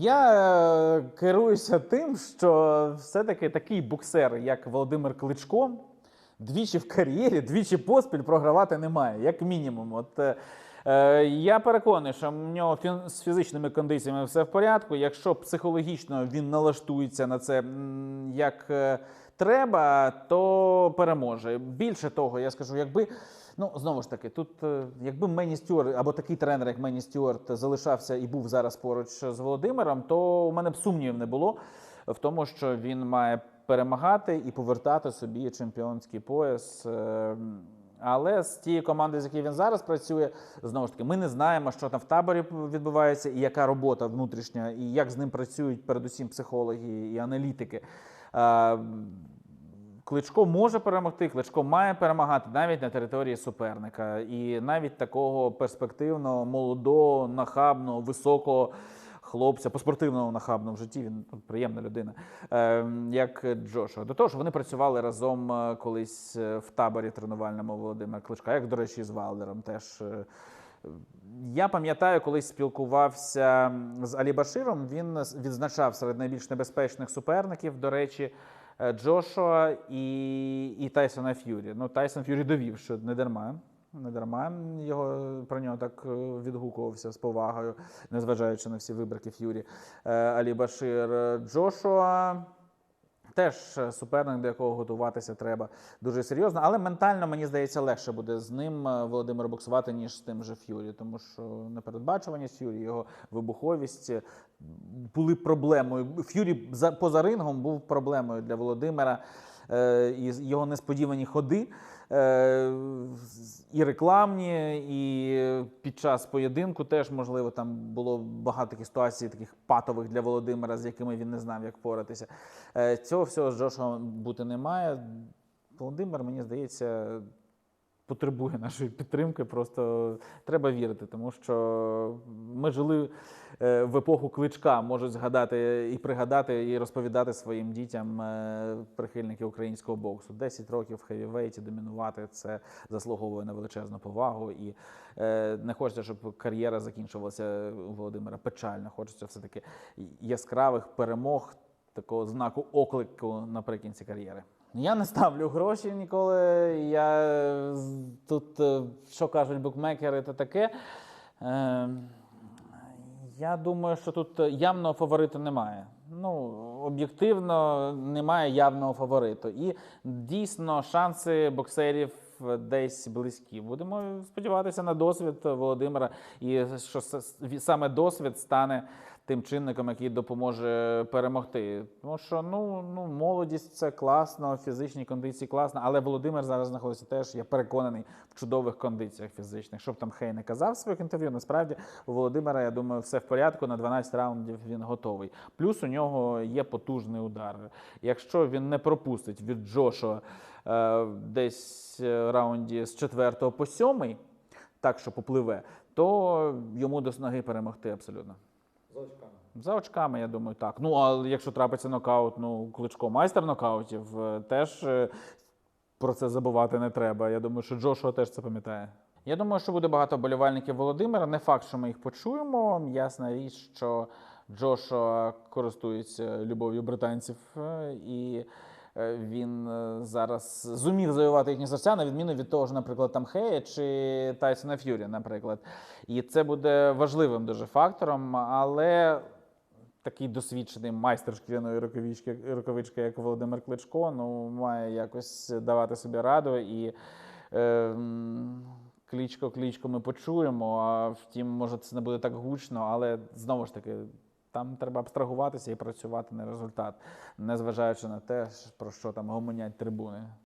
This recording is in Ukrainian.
Я е, керуюся тим, що все-таки такий боксер, як Володимир Кличко, двічі в кар'єрі, двічі поспіль програвати не має, як мінімум. От, е, е, я переконаний, що в нього фі- з фізичними кондиціями все в порядку. Якщо психологічно він налаштується на це як треба, то переможе. Більше того, я скажу, якби. Ну, знову ж таки, тут, е, якби Мені Стюарт або такий тренер, як Мені Стюарт, залишався і був зараз поруч з Володимиром, то у мене б сумнівів не було в тому, що він має перемагати і повертати собі чемпіонський пояс. Е, Але з тієї команди, з якою він зараз працює, знову ж таки, ми не знаємо, що там в таборі відбувається, і яка робота внутрішня, і як з ним працюють передусім психологи і аналітики. Кличко може перемогти, Кличко має перемагати навіть на території суперника. І навіть такого перспективного, молодого, нахабного, високого хлопця, по-спортивному нахабного в житті, він приємна людина, е, як Джошуа. До того ж, вони працювали разом е, колись е, в таборі тренувальному Володимира Кличка, як, до речі, з Валдером теж. е, я пам'ятаю, колись спілкувався з Алі Баширом. Він відзначав серед найбільш небезпечних суперників, до речі, Джошуа і, і Тайсона Ф'юрі. Ну, Тайсон Ф'юрі довів, що не дарма. Не дарма його про нього так е, відгукувався з повагою, незважаючи на всі вибрики Ф'юрі. Е, Алі Башир Е, Джошуа. Теж е, суперник, до якого готуватися треба дуже серйозно, але ментально мені здається легше буде з ним е, Володимир боксувати, ніж з тим же Ф'юрі, тому що непередбачуваність Ф'юрі, його вибуховість е, були проблемою. Ф'юрі за поза рингом був проблемою для Володимира. І його несподівані ходи і рекламні, і під час поєдинку теж можливо там було багато таких ситуацій, таких патових для Володимира, з якими він не знав, як поратися. Е, Цього всього з Джошуа бути не має. Володимир, мені здається, потребує нашої підтримки. Просто треба вірити, тому що ми жили е, в епоху кличка, можуть згадати і пригадати, і розповідати своїм дітям е, прихильники українського боксу. 10 років в хевівейті домінувати це заслуговує на величезну повагу. І е, не хочеться, щоб кар'єра закінчувалася у Володимира печально. Хочеться все-таки яскравих перемог, такого знаку оклику наприкінці кар'єри. Я не ставлю гроші ніколи. Я тут, е, що кажуть букмекери, то таке. Е, я думаю, що тут явного фаворита немає. Ну, об'єктивно, немає явного фавориту. І дійсно шанси боксерів десь близькі. Будемо сподіватися на досвід Володимира, і що саме досвід стане тим чинником, який допоможе перемогти. Тому що ну, ну, молодість це класно, фізичні кондиції класно, але Володимир зараз знаходиться теж, я переконаний, в чудових кондиціях фізичних. Щоб там Хей не казав в своїх інтерв'ю, насправді у Володимира, я думаю, все в порядку. На 12 раундів він готовий. Плюс у нього є потужний удар. Якщо він не пропустить від Джошуа е, десь е, раунді з 4 по 7, так що попливе, то йому до снаги перемогти абсолютно. За очками. За очками, я думаю, так. Ну, а якщо трапиться нокаут, ну, кличко майстер нокаутів, е, теж е, про це забувати не треба. Я думаю, що Джошуа теж це пам'ятає. Я думаю, що буде багато болівальників Володимира. Не факт, що ми їх почуємо. Ясна річ, що Джошуа користується любов'ю британців, е, і він е, зараз зумів завоювати їхні серця, на відміну від того ж, наприклад, там Хея чи Тайсона Ф'юрі, наприклад. І це буде важливим дуже фактором, але такий досвідчений майстер шкіряної рукавички, рукавички, як Володимир Кличко, ну, має якось давати собі раду. І е, м, клічко, клічко ми почуємо. А втім, може, це не буде так гучно, але знову ж таки. Там треба абстрагуватися і працювати на результат, незважаючи на те, про що там гомонять трибуни.